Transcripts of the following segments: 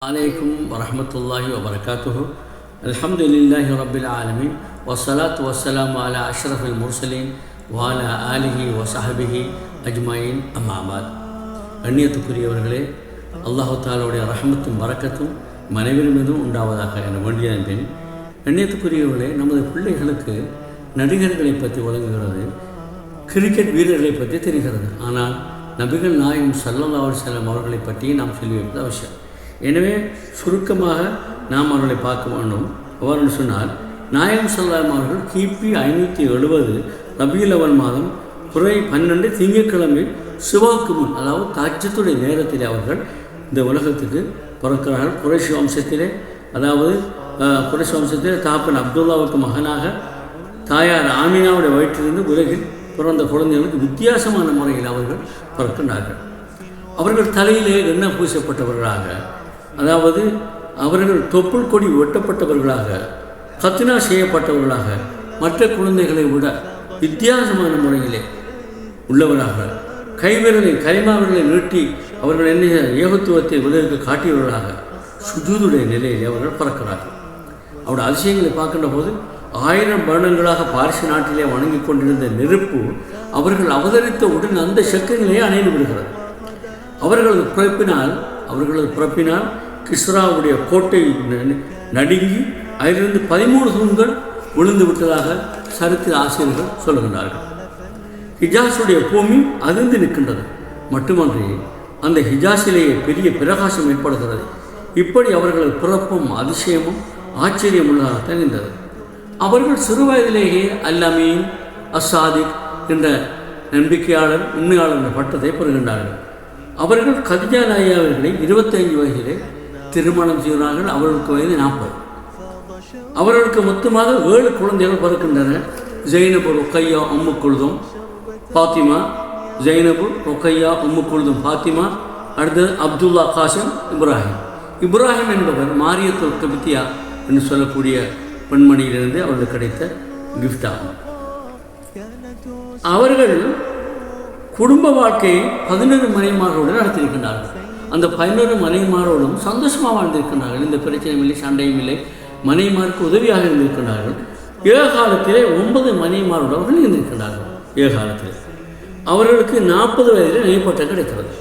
عليكم ورحمة الله وبركاته الحمد لله رب العالمين والصلاة والسلام على أشرف المرسلين وعلى آله وصحبه أجمعين أما بعد கண்ணியத்துக்குரியவர்களே அல்லாஹு தாலாவுடைய ரஹமத்தும் வரக்கத்தும் மனைவின் மீதும் உண்டாவதாக என வேண்டியதன் பின் கண்ணியத்துக்குரியவர்களே நமது பிள்ளைகளுக்கு நடிகர்களை பற்றி வழங்குகிறது கிரிக்கெட் வீரர்களை பற்றி தெரிகிறது ஆனால் நபிகள் நாயகம் சல்லல்லா செல்லம் அவர்களை பற்றி நாம் சொல்லி வைப்பது அவசியம் எனவே சுருக்கமாக நாம் அவர்களை பார்க்க வேண்டும். அவ்வாறு சொன்னார் நாயகம் சல்லாம் அவர்கள் கிபி ஐநூற்றி எழுபது ரபியுல் அவல் மாதம் குறை பன்னெண்டு திங்கட்கிழமை சிவாவுக்கு முன் அதாவது தாஜத்துடைய நேரத்தில் அவர்கள் இந்த உலகத்துக்கு பிறக்கிறார்கள். குறைஷி வம்சத்திலே அதாவது குறைஷி வம்சத்திலே தாப்பன் அப்துல்லாவுக்கு மகனாக தாயார் ஆமினாவுடைய வயிற்றிலிருந்து உலகில் பிறந்த குழந்தைகளுக்கு வித்தியாசமான முறையில் அவர்கள் பிறக்கின்றார்கள். அவர்கள் தலையிலே எண்ணெய் பூசப்பட்டவர்களாக அதாவது அவர்கள் தொப்புள் கொடி ஒட்டப்பட்டவர்களாக கத்தினா செய்யப்பட்டவர்களாக மற்ற குழந்தைகளை விட வித்தியாசமான முறையிலே உள்ளவராக கைவிரலை கரிமாவிரலை நீட்டி அவர்கள் என்ன ஏகத்துவத்தை உதவிக்கு காட்டியவர்களாக சுஜூதுடைய நிலையில் அவர்கள் பறக்கிறார்கள். அவருடைய அதிசயங்களை பார்க்கின்ற போது ஆயிரம் வருடங்களாக பாரிசு நாட்டிலே வணங்கிக் கொண்டிருந்த நெருப்பு அவர்கள் அவதரித்த உடன் அந்த சக்கரங்களையே அணைந்து விடுகிறது. அவர்களது பிறப்பினால் அவர்களது பிறப்பினால் கிஸ்ராவுடைய கோட்டை நடுங்கி அதிலிருந்து பதிமூணு தூண்கள் விழுந்து விட்டதாக சரித்திர ஆசிரியர்கள் சொல்லுகின்றார்கள். ஹிஜாஸுடைய பூமி அதிர்ந்து நிற்கின்றது. மட்டுமன்றி அந்த ஹிஜாஸிலேயே பெரிய பிரகாசம் ஏற்படுகிறது. இப்படி அவர்களது பிறப்பும் அதிசயமும் ஆச்சரியம் உள்ளதாக தெரிந்தது. அவர்கள் சிறு வயதிலேயே அசாதிக் என்ற நம்பிக்கையாளர் உண்மையாளர் என்ற பட்டத்தை பெறுகின்றார்கள். அவர்கள் கதிஜா நாயா அவர்களை இருபத்தைந்து வயதிலே திருமணம் செய்கிறார்கள் அவர்களுக்கு வயது நாற்பது. அவர்களுக்கு மொத்தமாக ஏழு குழந்தைகள் பிறக்கின்றன. ஜெயினபு ஒக்கையா உம்மு குழுதும் பாத்திமா ஜெயினபு ஒக்கையா உம்மு குழுதும் பாத்திமா அடுத்தது அப்துல்லா காசிம் இப்ராஹிம். இப்ராஹிம் என்பவர் மாரியத்துல் கபித்தியா என்று சொல்லக்கூடிய பெண்மணியிலிருந்து அவர்களுக்கு கிடைத்த கிஃப்ட் ஆகும். அவர்கள் குடும்ப வாழ்க்கையை பதினொரு மனைமாரோடு நடத்தியிருக்கின்றார்கள். அந்த பதினொரு மனைவிமாரோடும் சந்தோஷமாக வாழ்ந்திருக்கின்றார்கள். இந்த பிரச்சனையும் இல்லை சண்டையும் இல்லை. மனைவிமாருக்கு உதவியாக இருந்திருக்கின்றார்கள். ஏகாலத்திலே ஒன்பது மனைவிமாரோடு அவர்கள் இருந்திருக்கின்றார்கள். ஏக அவர்களுக்கு நாற்பது வயதில் நெய்ப்பட்டம் கிடைக்கிறது.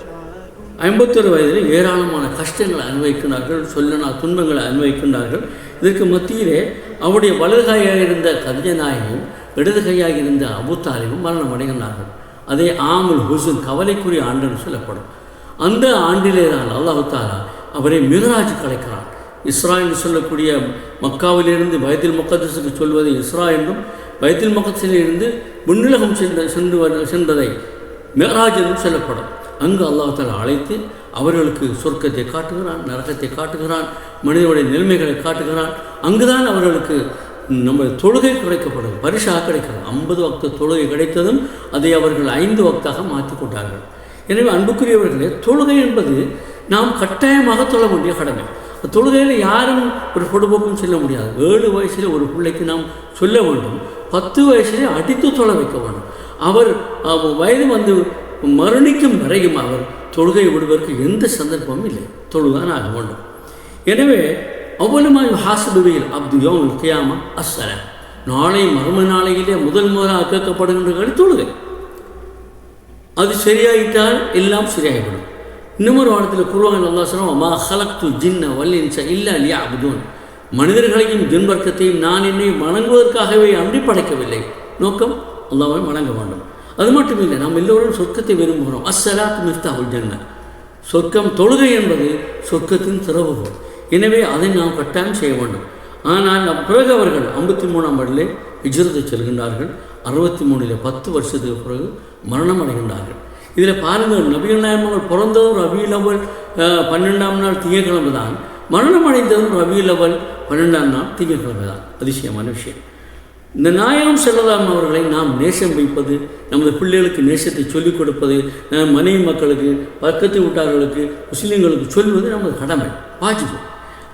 ஐம்பத்தொரு வயதில் ஏராளமான கஷ்டங்களை அனுபவிக்கின்றார்கள் சொல்லனா துன்பங்களை அனுபவிக்கின்றார்கள். இதற்கு மத்தியிலே அவருடைய வலது கையாக இருந்த கதிஜநாயகம் இடது கையாக இருந்த அபுத்தாலையும் மரணம் அடைகின்றார்கள். அதே ஆமுல் ஹுசுன் கவலைக்குரிய ஆண்டுன்னு சொல்லப்படும். அந்த ஆண்டிலே தான் அல்லாஹு அவரை மிகராஜ் கலைக்கிறான் இஸ்ரா என்று சொல்லக்கூடிய மக்காவிலிருந்து பயத்தில் முக்கத்துக்கு சொல்வது இஸ்ரா என்றும் பயத்தில் முக்கத்திலிருந்து முன்னிலகம் சென்ற சென்று சென்றதை மிகராஜ் என்றும் சொல்லப்படும். அங்கு அல்லாஹாலா அழைத்து அவர்களுக்கு சொர்க்கத்தை காட்டுகிறான் நரகத்தை காட்டுகிறான் மனிதனுடைய நிலைமைகளை காட்டுகிறான். அங்குதான் அவர்களுக்கு நம்ம தொழுகை கிடைக்கப்படும் பரிசாக கிடைக்கிறது ஐம்பது வக்த தொழுகை கிடைத்ததும் அதை அவர்கள் ஐந்து வக்தாக மாற்றி கொண்டார்கள். எனவே அன்புக்குரியவர்களே தொழுகை என்பது நாம் கட்டாயமாக தொழ வேண்டிய கடமை. தொழுகையில் யாரும் ஒரு பொடுபோக்கும் சொல்ல முடியாது. ஏழு வயசில் ஒரு பிள்ளைக்கு நாம் சொல்ல வேண்டும். பத்து வயசிலே அடித்து தொழ வைக்க வேண்டும். அவர் அவர் வயது வந்து மரணிக்கும் வரையும் அவர் தொழுகை விடுவதற்கு எந்த சந்தர்ப்பமும் இல்லை. தொழுதான் ஆக வேண்டும். எனவே அவ்வளமாய் ஹாசிபுவியில் அப்து யோம் கியாமா அஸ்ஸல நாளை மர்ம நாளையிலே முதல் முதலாக கேட்கப்படுகின்ற கடி தொழுகை. அது சரியாயிட்டால் எல்லாம் சரியாகிவிடும். இன்னொரு வாரத்தில் குருவான் அல்லா சொல்லுவோம் மா ஹலக்து ஜின்ன வல்லின்ச இல்லா லியா அப்துன் மனிதர்களையும் ஜின்பர்க்கத்தையும் நான் என்னை வணங்குவதற்காகவே அன்றி படைக்கவில்லை. நோக்கம் அல்லாமல் வணங்க வேண்டும். அது மட்டும் இல்லை நாம் எல்லோரும் சொர்க்கத்தை விரும்புகிறோம். அஸ்ஸலாத் மிஃப்தாவுல் ஜன்ன சொர்க்கம் தொழுகை என்பது சொர்க்கத்தின் திறவுகோள் எனவே அதை நாம் கட்டாயம் செய்ய வேண்டும். ஆனால் நம் பிறகு அவர்கள் ஐம்பத்தி மூணாம் ஆண்டிலே விஜயத்தை செல்கின்றார்கள். அறுபத்தி மூணில் பத்து வருஷத்துக்கு பிறகு மரணம் அடைகின்றார்கள். இதில் பாருங்கள் நபிகள் நாயகம் பிறந்ததும் ரபியுல் அவல் பன்னெண்டாம் நாள் திங்கக்கிழமை தான். மரணம் அடைந்ததும் ரபியுல் அவல் பன்னெண்டாம் நாள் திங்கக்கிழமை தான். அதிசயமான விஷயம். இந்த நாயகம் செல்லதாம் அவர்களை நாம் நேசம் வைப்பது நமது பிள்ளைகளுக்கு நேசத்தை சொல்லிக் கொடுப்பது நம் மனைவி மக்களுக்கு பக்கத்து வீட்டார்களுக்கு முஸ்லீம்களுக்கு சொல்வது நமது கடமை வாஜிபம்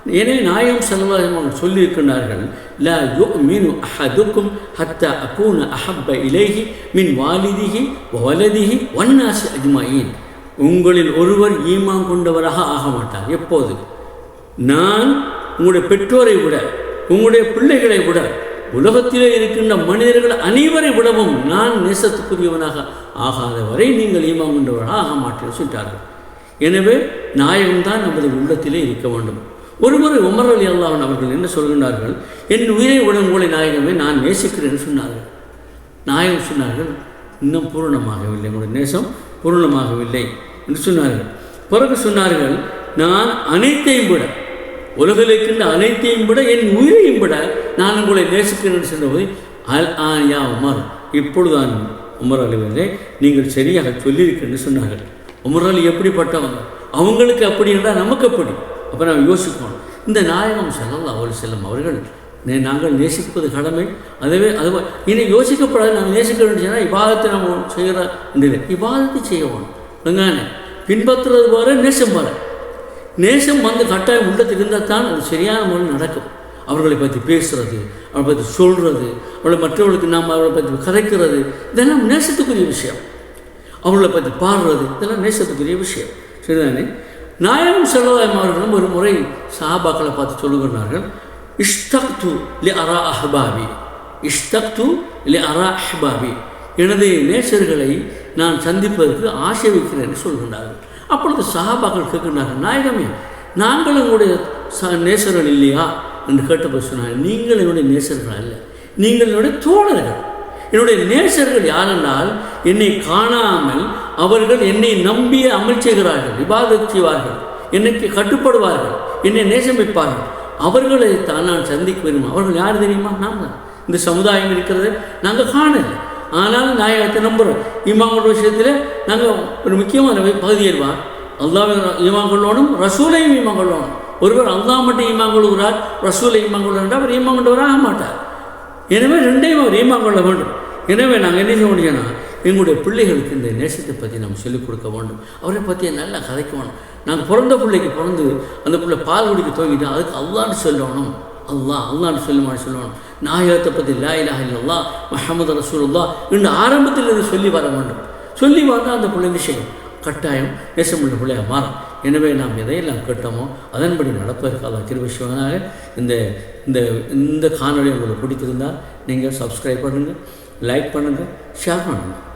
எனவே நாயம் செல்லதாம் அவர்கள் சொல்லியிருக்கின்றார்கள் லா யோ மீனு அஹதுக்கும் ஹத்த அகூன அஹப்ப இலேஹி மின் வாலிதிகி வலதிகி வன்னாசி அஜ்மாயின் உங்களில் ஒருவர் ஈமான் கொண்டவராக ஆக மாட்டார். எப்போது? நான் உங்களுடைய பெற்றோரை விட உங்களுடைய பிள்ளைகளை விட உலகத்திலே இருக்கின்ற மனிதர்கள் அனைவரை விடவும் நான் நேசத்துக்குரியவனாக ஆகாத வரை நீங்கள் ஈமான் கொண்டவராக ஆக மாட்டேன் சொல்லிட்டார்கள். எனவே நாயகம்தான் நமது உள்ளத்திலே இருக்க வேண்டும். ஒருமுறை உமர் அலி அல்லாவன் அவர்கள் என்ன சொல்கின்றார்கள் என் உயிரை விட நாயகமே நான் நேசிக்கிறேன் சொன்னார்கள். நாயகம் சொன்னார்கள் இன்னும் பூரணமாகவில்லை உங்களுடைய நேசம் பூரணமாகவில்லை என்று சொன்னார்கள். பிறகு சொன்னார்கள் நான் அனைத்தையும் விட உலகில் இருக்கின்ற அனைத்தையும் விட என் உயிரையும் விட நான் உங்களை நேசிக்கிறேன் சொன்னபோது அல் ஆ யா உமர் இப்பொழுதுதான் உமர் அலிவர்களே நீங்கள் சரியாக சொல்லியிருக்கேன்னு சொன்னார்கள். உமர் அலி எப்படிப்பட்டவங்க? அவங்களுக்கு அப்படி என்றால் நமக்கு அப்படி. அப்போ நாம் யோசிப்போம். இந்த நாயகம் செல்லல்லா அவள் செல்லும். அவர்கள் நாங்கள் நேசிப்பது கடமை. அதுவே அது இனி யோசிக்கப்படாது. நாங்கள் நேசிக்க வேண்டியதுனா இவாதத்தை நம்ம செய்கிற இல்லை இவாதத்தை செய்யணும் வெங்கானே பின்பற்றுறது போல நேசம் போல. நேசம் வந்து கட்டாயம் உள்ளத்துக்கு இருந்தால் தான் அது சரியான முறையில் நடக்கும். அவர்களை பற்றி பேசுறது அவளை பற்றி சொல்கிறது அவளை மற்றவர்களுக்கு நாம் அவளை பற்றி கதைக்கிறது இதெல்லாம் நேசத்துக்குரிய விஷயம். அவர்களை பற்றி பாடுறது இதெல்லாம் நேசத்துக்குரிய விஷயம். சரிதானே? நாயகம் செல்லதாயம் அவர்களும் ஒரு முறை சஹாபாக்களை பார்த்து சொல்லுகிறார்கள் இஷ்தக்து லி அரா அஹ்பாபி இஷ்தக்து லி அரா அஹ்பாபி எனது நேசர்களை நான் சந்திப்பதற்கு ஆசை வைக்கிறேன் என்று சொல்கின்றார்கள். அப்பொழுது சஹாபாக்கள் கேட்கின்றார்கள் நாயகமே நாங்கள் உங்களுடைய ச நேசர்கள் இல்லையா? என்று கேட்டபோது சொன்னார்கள் நீங்கள் என்னுடைய நேசர்கள் அல்ல நீங்கள் என்னுடைய தோழர்கள். என்னுடைய நேசர்கள் யாரென்றால் என்னை காணாமல் அவர்கள் என்னை நம்பி அமல் செய்கிறார்கள் விவாதம் செய்வார்கள் என்னைக்கு கட்டுப்படுவார்கள் என்னை நேசமிப்பார்கள். அவர்களை தான் நான் சந்திக்க வேண்டும். அவர்கள் யார் தெரியுமா? நாம் இந்த சமுதாயம் இருக்கிறது நாங்கள் காணலை. ஆனால் நாயகத்தை நம்புகிறோம் இமாமோட விஷயத்தில் நாங்கள் ஒரு முக்கியமான பகுதியல்வார் அல்லாஹ் ஈமாங்கொள்ளோனும் ரசூலையும் ஈமாங்கொள்ளோனும் ஒருவர் அல்லா மட்டும் ஈமாங்கொள்கிறார் ரசூலை ஈமாங்கொள்கிறார் அவர் ஈமாங்கொண்டவராக கொண்டவராக மாட்டார். எனவே ரெண்டையும் அவர் ஈமாங்கொள்ள வேண்டும். எனவே நாங்கள் என்ன செய்ய முடியும்னா எங்களுடைய பிள்ளைகளுக்கு இந்த நேசத்தை பற்றி நம்ம சொல்லிக் கொடுக்க வேண்டும். அவரை பற்றி நல்லா கதைக்க வேணும் நாங்கள் பிறந்த பிள்ளைக்கு பிறந்து அந்த பிள்ளை பால் குடிக்க துவங்கிட்டோம் அதுக்கு அல்லான்னு சொல்லணும். அல்லா அல்லான்னு சொல்லுமான்னு சொல்லணும். நாயகத்தை பற்றி லா இலாஹ இல்லல்லா மஹமது ரசூல்லா என்று ஆரம்பத்தில் இருந்து சொல்லி வர வேண்டும். சொல்லி வந்தால் அந்த பிள்ளை விஷயம் கட்டாயம் நேசமுள்ள பிள்ளையாக மாறும். எனவே நாம் எதையெல்லாம் கேட்டோமோ அதன்படி நடப்பதற்காக அல்லா இந்த இந்த இந்த காணொலி உங்களுக்கு பிடிச்சிருந்தால் நீங்கள் சப்ஸ்கிரைப் பண்ணுங்கள் லைக் பண்ணுங்கள் ஷேர் பண்ணுங்கள்